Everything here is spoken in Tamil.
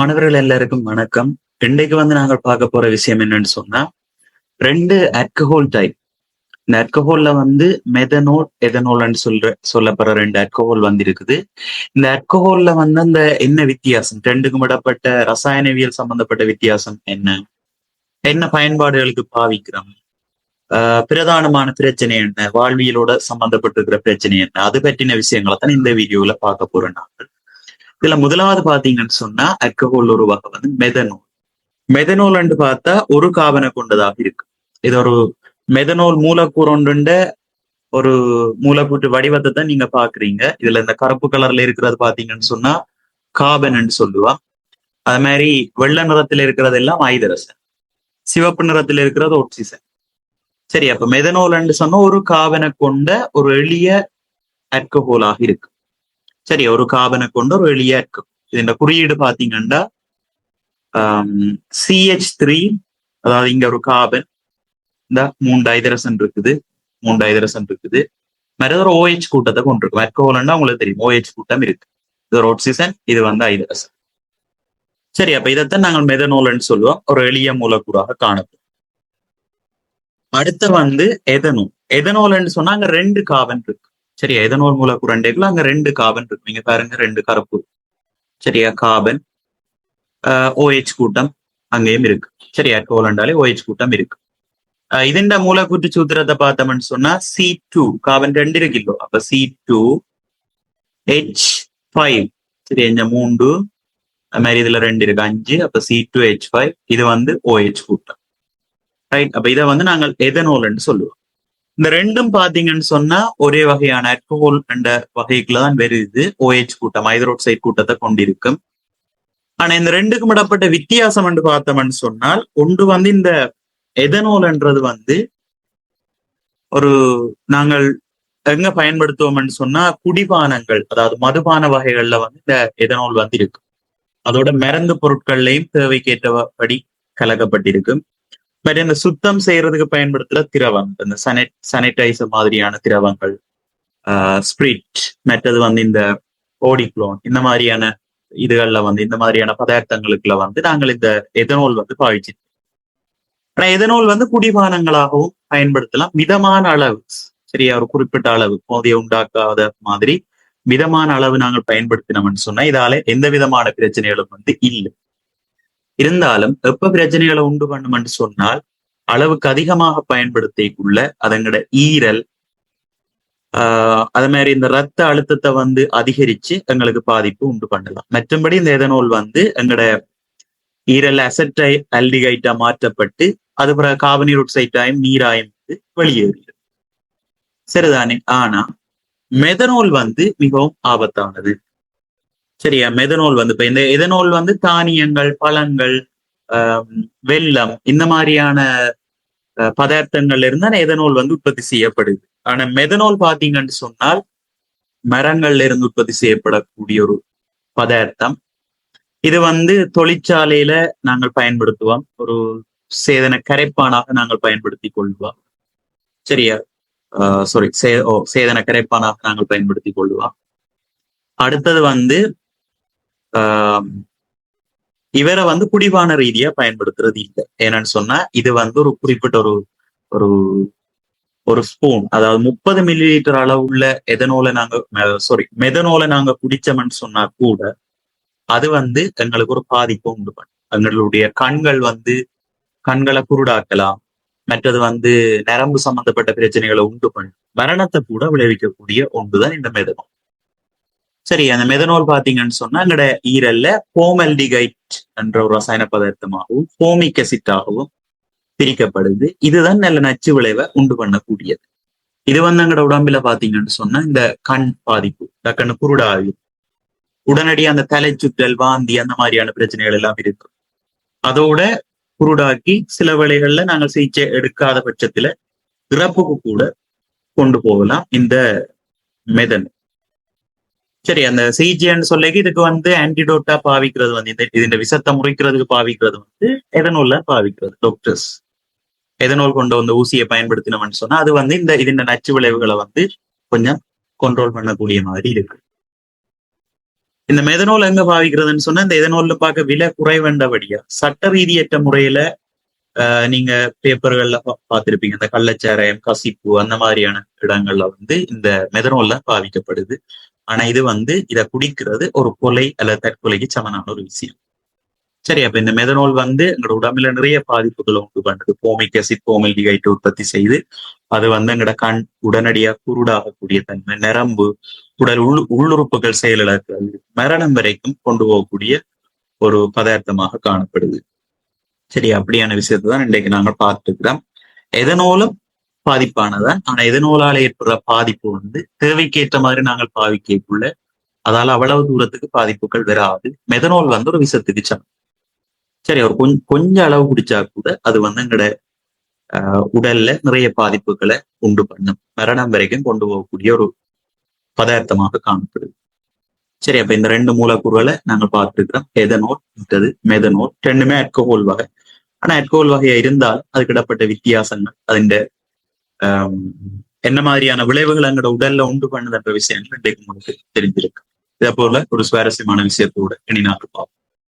மாணவர்கள் எல்லாருக்கும் வணக்கம். இன்றைக்கு வந்து நாங்கள் பார்க்க போற விஷயம் என்னன்னு சொன்னா ரெண்டு ஆல்கஹால் டைப் இந்த ஆல்கஹால்ல வந்து மெதனோல் எதனோல்னு சொல்ற சொல்லப்படுற ரெண்டு ஆல்கஹால் வந்து இருக்குது இந்த ஆல்கஹால்ல வந்து அந்த என்ன வித்தியாசம்? ரெண்டுக்கும் விடப்பட்ட ரசாயனவியல் சம்பந்தப்பட்ட வித்தியாசம் என்ன? என்ன பயன்பாடுகளுக்கு பாவிக்கிறோம்? ஆஹ் பிரதானமான பிரச்சனை என்ன? வாழ்வியலோட சம்பந்தப்பட்டிருக்கிற பிரச்சனை என்ன? அது பற்றின விஷயங்களை தான் இந்த வீடியோல பார்க்க போறோம் நாங்கள். இதுல முதலாவது பாத்தீங்கன்னு சொன்னா அல்கஹோல் ஒரு வகை வந்து மெதனோல் மெதனோல்ன்னு பார்த்தா ஒரு காபனை கொண்டதாக இருக்கு. இது ஒரு மெதனோல் மூலக்கூறு ஒன்றுண்ட ஒரு மூலக்கூற்று வடிவத்தை தான் நீங்க பாக்குறீங்க இதுல இந்த கருப்பு கலர்ல இருக்கிறது பாத்தீங்கன்னு சொன்னா காபன்னு சொல்லுவா அது மாதிரி வெள்ளை நிறத்துல இருக்கிறது எல்லாம் ஐதரசன். சிவப்பு நிறத்துல இருக்கிறது ஒட்சிசன் சரி அப்ப மெதனோல் சொன்னா ஒரு காபனை கொண்ட ஒரு எளிய ஆல்கஹோலாக இருக்கு. சரி ஒரு காபனை கொண்டு ஒரு எளியா இருக்கும். இந்த குறியீடு பாத்தீங்கன்னா சிஹெச் த்ரீ அதாவது இங்க ஒரு காபன் இந்த மூன்று ஐதரசன் இருக்குது மூன்று ஐதரசன் இருக்குது மற்றது ஒரு ஓஹெச் கூட்டத்தை கொண்டிருக்கும். மெர்கோலன்னா உங்களுக்கு தெரியும் ஓஹெச் கூட்டம் இருக்கு. இது ஒரு ஆக்சிஜன் இது வந்து ஐதரசன். சரி அப்ப இதைத்தான் நாங்கள் மெதனோல்னு சொல்லுவோம். ஒரு எளிய மூலக்கூறாக காணப்படும். அடுத்து வந்து எதனோல் எதனோல்னு சொன்னா அங்க ரெண்டு காபன் இருக்கு. சரியா எதனோல் மூலக்கூறு ரெண்டேக்குள்ள அங்க ரெண்டு காபன் இருக்கு நீங்க பாருங்க ரெண்டு கருப்பு சரியா காபன் ஓஹெச் கூட்டம் அங்கேயும் இருக்கு சரியா கோலண்டாலே ஓஹெச் கூட்டம் இருக்கு ഇതിന്റെ മൂലക്കൂറ്റ് സൂത്രത്തെ பார்த்தோம்னு சொன்னா சி டூ காபன் ரெண்டு இருக்குல்லோ அப்ப சி டூ ஹெச் ஃபைவ் சரி இந்த மூன்று அது மாதிரி இதுல ரெண்டு இருக்கு அஞ்சு அப்ப சி டூ ஹெச் ஃபைவ் இது வந்து ஓஹெச் கூட்டம் ரைட் அப்ப இதை வந்து நாங்கள் எதனோல்னு சொல்லுவோம் இந்த ரெண்டும் பாத்தீங்கன்னு சொன்னா ஒரே வகையான அல்கோஹோல் என்ற வகைக்குள்ள தான் வருது ஓஹெச் கூட்டம் ஹைதரோக்சைட் கூட்டத்தை கொண்டிருக்கும். ஆனா இந்த ரெண்டுக்கும் இடப்பட்ட வித்தியாசம் என்று பார்த்தோம்னு சொன்னால் ஒன்று வந்து இந்த எதனோல்ன்றது வந்து ஒரு நாங்கள் எங்க பயன்படுத்துவோம்னு சொன்னா குடிபானங்கள் அதாவது மதுபான வகைகள்ல வந்து இந்த எதனோல் வந்து இருக்கும் அதோட மருந்து பொருட்கள்லையும் தேவைக்கேற்றபடி கலக்கப்பட்டிருக்கும். மாதிரி இந்த சுத்தம் செய்யறதுக்கு பயன்படுத்துற திரவம் இந்த சனட் சானிடைசர் மாதிரியான திரவங்கள் ஸ்பிரிட் மற்றது வந்து இந்த ஓடிக்ளோன் இந்த மாதிரியான இதுகள்ல வந்து இந்த மாதிரியான பதார்த்தங்களுக்குள்ள வந்து நாங்கள் இந்த எதனோல் வந்து பாவிச்சிருக்கோம் ஆனா எதனோல் வந்து குடிபானங்களாகவும் பயன்படுத்தலாம். மிதமான அளவு சரியா ஒரு குறிப்பிட்ட அளவு போதைய உண்டாக்காத மாதிரி மிதமான அளவு நாங்கள் பயன்படுத்தினோம்னு சொன்னா இதால எந்த விதமான பிரச்சனைகளும் வந்து இல்லை. இருந்தாலும் எப்ப பிரச்சனைகளை உண்டு பண்ணும்னு சொன்னால் அளவுக்கு அதிகமாக பயன்படுத்திக்குள்ள அதங்கட ஈரல் ஆஹ் அது மாதிரி இந்த ரத்த அழுத்தத்தை வந்து அதிகரிச்சு எங்களுக்கு பாதிப்பு உண்டு பண்ணலாம். மற்றபடி இந்த எதனோல் வந்து எங்கட ஈரல் அசட்டை அல்டிகைட்டா மாற்றப்பட்டு அது பிற காபனீர் ஒட்சைட்டாயும் நீராயும் வந்து வெளியேறிடும். சரிதானே? ஆனா மெதனோல் வந்து மிகவும் ஆபத்தானது. சரியா? மெதனோல் வந்து இப்ப இந்த எதனோல் வந்து தானியங்கள் பழங்கள் வெள்ளம் இந்த மாதிரியான பதார்த்தங்கள்ல இருந்தா எதனோல் வந்து உற்பத்தி செய்யப்படுது. ஆனா மெதனோல் பாத்தீங்கன்னு சொன்னால் மரங்கள்ல இருந்து உற்பத்தி செய்யப்படக்கூடிய ஒரு பதார்த்தம். இது வந்து தொழிற்சாலையில நாங்கள் பயன்படுத்துவோம். ஒரு சேதன கரைப்பானாக நாங்கள் பயன்படுத்தி கொள்வோம். சரியா? சாரி சே ஓ சேதன கரைப்பானாக நாங்கள் பயன்படுத்தி கொள்வோம். அடுத்தது வந்து இவரை வந்து குடிவான ரீதியா பயன்படுத்துறது இல்லை. என்னன்னு சொன்னா இது வந்து ஒரு குறிப்பிட்ட ஒரு ஒரு ஒரு ஸ்பூன் அதாவது முப்பது மில்லி லிட்டர் அளவுள்ள எதனோலை நாங்க சாரி மெதனோலை நாங்க குடிச்சோம்னு சொன்னா கூட அது வந்து எங்களுக்கு ஒரு பாதிப்பு உண்டு பண்ணும் எங்களுடைய கண்கள் வந்து கண்களை குருடாக்கலாம். மற்றது வந்து நரம்பு சம்பந்தப்பட்ட பிரச்சனைகளை உண்டு பண்ணும் மரணத்தை கூட விளைவிக்கக்கூடிய ஒன்றுதான் இந்த மெதனம். சரி அந்த மெதனோல் பாத்தீங்கன்னு சொன்னா எங்களோட ஈரல்ல போமல்டிகைட் என்ற ஒரு ரசாயன பதார்த்தமாகவும் போமிக் அசிட்டாகவும் பிரிக்கப்படுது. இதுதான் நல்ல நச்சு விளைவை உண்டு பண்ணக்கூடியது. இது வந்து எங்களோட உடம்புல பாத்தீங்கன்னு சொன்னா இந்த கண் பாதிப்பு டக்குன்னு குருடாவி உடனடி அந்த தலை சுற்றல் வாந்தி அந்த மாதிரியான பிரச்சனைகள் எல்லாம் இருக்கும் அதோட குருடாக்கி சில வேளைகள்ல நாங்கள் சிகிச்சை எடுக்காத பட்சத்துல இறப்புக்கு கூட கொண்டு போகலாம் இந்த மெதன். சரி அந்த சிஜின்னு சொல்லிக்கு இதுக்கு வந்து ஆன்டிடோட்டா பாவிக்கிறது வந்து இந்த இந்த விஷத்தை முறைக்கிறதுக்கு பாவிக்கிறது வந்து எதனோல்ல பாவிக்கிறது டாக்டர்ஸ் எதனோல் கொண்டு வந்த ஊசியை பயன்படுத்தினோம்னு சொன்னா அது வந்து இந்த இதன் நச்சு விளைவுகளை வந்து கொஞ்சம் கண்ட்ரோல் பண்ணக்கூடிய மாதிரி இருக்கு. இந்த மெதனோல் எங்க பாவிக்கிறதுன்னு சொன்னா இந்த எதனோல்ல பார்க்க விலை குறைவண்டபடியா சட்ட ரீதியற்ற முறையில நீங்க பேப்பர்கள்ல பா- பார்த்திருப்பீங்க. இந்த கள்ளச்சாராயம் கசிப்பு அந்த மாதிரியான இடங்கள்ல வந்து இந்த மெதனோல்ல பாவிக்கப்படுது. ஆனா இது வந்து இதை குடிக்கிறது ஒரு கொலை அல்லது தற்கொலைக்கு சமனான ஒரு விஷயம். சரி அப்ப இந்த மெதனோல் வந்து எங்களோட உடம்புல நிறைய பாதிப்புகளை உண்டு பண்ணுது போமிக் அசிட் போமில்டிகைட் உற்பத்தி செய்து அது வந்து எங்களோட கண் உடனடியாக குருடாகக்கூடிய தன்மை நரம்பு உடல் உள் உள்ளுறுப்புகள் செயலிழக்கிறது மரணம் வரைக்கும் கொண்டு போகக்கூடிய ஒரு பதார்த்தமாக காணப்படுது. சரி அப்படியான விஷயத்தை தான் இன்றைக்கு நாங்கள் பார்த்துக்கிறோம் எதனோலும் பாதிப்பானதான் ஆனா எதனோலால ஏற்படுற பாதிப்பு வந்து தேவைக்கேற்ற மாதிரி நாங்கள் பாவிக்கக்குள்ள அதால அவ்வளவு தூரத்துக்கு பாதிப்புகள் வராது. மெதனோல் வந்து ஒரு விஷத்துக்கு சமம். சரி ஒரு கொஞ்சம் கொஞ்ச அளவு குடிச்சா கூட அது வந்து எங்களோட ஆஹ், உடல்ல நிறைய பாதிப்புகளை உண்டு பண்ணும். மரணம் வரைக்கும் கொண்டு போகக்கூடிய ஒரு பதார்த்தமாக காணப்படுது. சரி அப்ப இந்த ரெண்டு மூலக்கூறுகளை நாங்கள் பார்த்துருக்கிறோம். எதனோல் மற்றது மெதனோல் ரெண்டுமே அல்கோஹோல் வகை. ஆனா அல்கோஹோல் வகையா இருந்தால் அதுக்கு இடப்பட்ட வித்தியாசங்கள். அதிண்ட என்ன மாதிரியான விளைவுகள் எங்களோட உடல்ல உண்டு பண்ணுதுன்ற விஷயங்கள் இன்றைக்கு உங்களுக்கு தெரிஞ்சிருக்கு. இதே போல ஒரு சுவாரஸ்யமான விஷயத்தோட இனி நாங்கள் பார்ப்போம்.